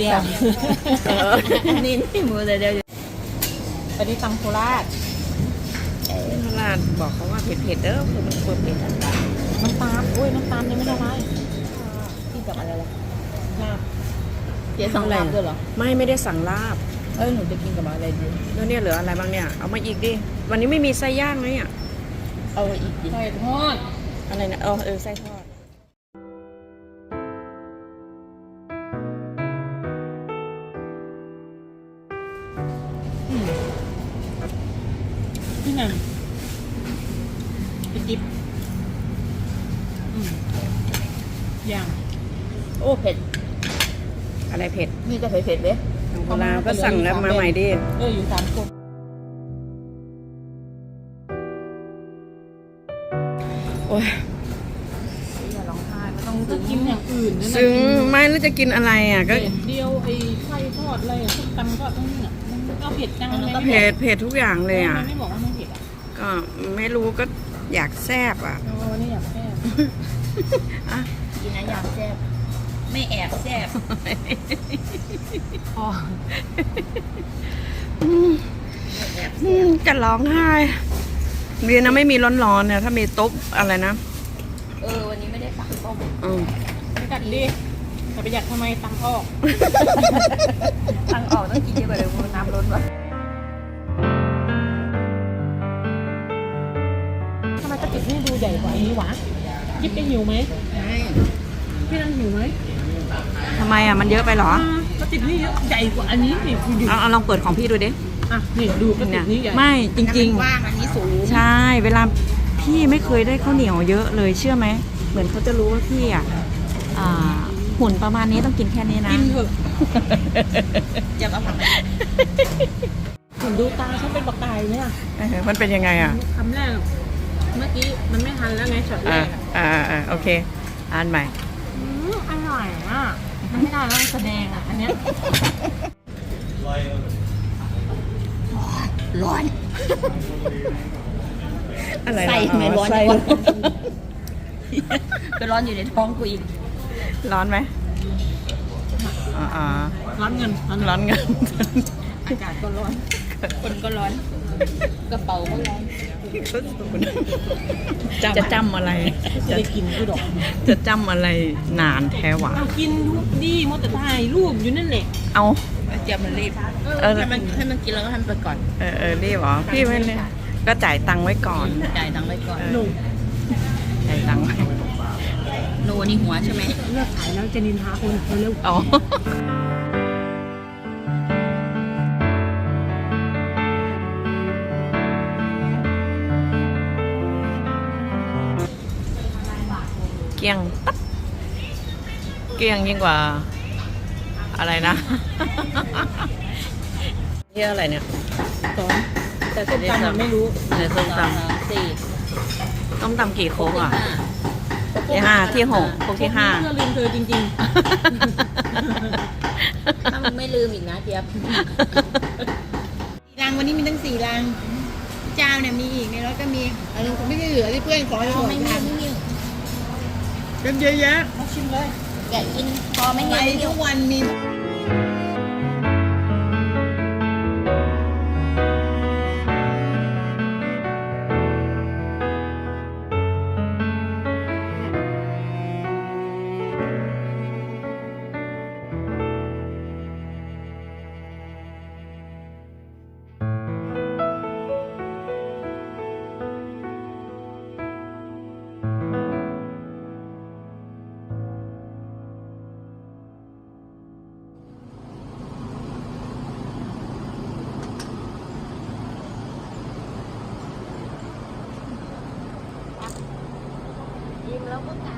ดียวนนี้นี่หมูแต่เดียวอันนี้ตำโคราชตลาดบอกเขาว่าเผ็ดๆเด้อคือมันเปิดเผ็ดอันตรายน้ำตาลโอ้ยน้ำตาลยังไม่ละลายที่กับอะไรล่ะลาบเจ๊สั่งลาบด้วยเหรอไม่ไม่ได้สั่งลาบ เอ้ยหนูจะกินกับอะไรดีแล้วเนี่ยเหลืออะไรบ้างเนี่ยเอามาอีกดิวันนี้ไม่มีไส้ย่างนะเนี่ยเอาอีกดิไก่ทอดอะไรนะเออเออไส้ทอด ไงเป็นดิบอืมย่าง โอ้เผ็ด อะไรเผ็ดนี่จะเผ็ดๆเด้ของโบราณก็สั่งแล้วมาใหม่ดิเอออยู่สามคนโอ้ยอย่าร้องไห้ไม่ต้องก็กินอย่างอื่นนั่นน่ะซึ้งกินไม่แล้วจะกินอะไรอะก็เผ็ดเดียวไอ้ไข่ทอดอะไรอะส้มตำก็ต้องเนี่ยมันก็เผ็ดจังเลยเผ็ดเผ็ดทุกอย่างเลยอะไม่บอกว่าไม่เผ็ดอะ ก็ไม่รู้ก็อยากแซบอะเออนี่อยากแค่อะกินนะอยากแซ่บไม่แอบแซ่บพออืมไม่แอบอืมจะร้องไห้ดีนะไม่มีร้อนๆเนี่ยถ้ามีโต๊ะอะไรนะเออ วันนี้ไม่ได้สั่งต้มอืมไปกัดดิแต่ประหยัดทำไมตังค์ออกสั่งออก ยิบจะหิวไหมใช่พี่นันหิวไหมทำไมอะมันเยอะไปเหรอกระติกนี่ใหญ่กว่าอันนี้นี่คุณดูเอาเอาลองเปิดของพี่ดูดิอะนี่ดูกระติเนี่ยกนี่ใหญ่ไม่จริงอันนั้นว่างอันนี้สูงๆใช่ เวลาพี่ไม่เคยได้ข้าวเหนียวเยอะเลยเชื่อไหม เหมือนเขาจะรู้ว่าพี่อะอ่าหุ่นประมาณนี้ต้องกินแค่นี้นะกินเถอะจะมาผักเห็นดูตาฉันเป็นปากกายไหมอะเออมันเป็นยังไงอะคำแรก เมื่อกี้มันไม่ทันแล้วไงช็อตแรอ่ากอ่าอ่าโอเคอ่านใหม่ อืมอร่อยอะมันไม่ได้ต้องแสดงอะอันเนี้ยร้อน อะไรใส่ไม่ร้อนใส่ดีกว่าก็ร้อนอยู่ในท้องกูอีก ร้อนไหมอ่าอ่าร้อนเงินร้อนร้อนเงิน อากาศก็ร้อน คนก็ร้อน กระเป๋าก็ร้อน จะจำอะไร จะได้กินกูดอก จะจำอะไรนานแท้วะเอากินทุกดีมดแต่ถ่ายรูปอยู่นั่นแหละ เอาเจียมมันรีบเออให้มันให้มันกินแล้วก็ให้มันไปก่อน เออเออรีบเหรอ พี่ไม่เลยก็จ่ายตังค์ไว้ก่อน จ่ายตังค์ไว้ก่อนหนูจ่ายตังค์ไว้โนนี่หัวใช่ไหมเลือกขายแล้วจะนินทาคนเร็วอ๋อ กลี้ยงปั๊บเกลี้ยงยิ่งกว่า อะไรนะเรียกอะไรเนี่ยๆสอนแต่ส้มตำมันไม่รู้ไหนส้มตสี่ำต้มตำกี่โค้งอะ ที่ห้าที่หกโค้งที่ห้าเพื่อลืมเธอจริงถ้ามึงไม่ลืมอีกนะเจี๊ยบรังวันนี้มีตั้งสี่รังเจ้าเนี่ยมีอีกในรถก็มีอันนึงไม่ได้เหลือที่เพื่อนขอให้พผอมไม่มีทำไม่มี กันเยอะแยะๆมาชิมเลยแกะกินพอไม่ไปมีไม่มีทุกวันมี Okay.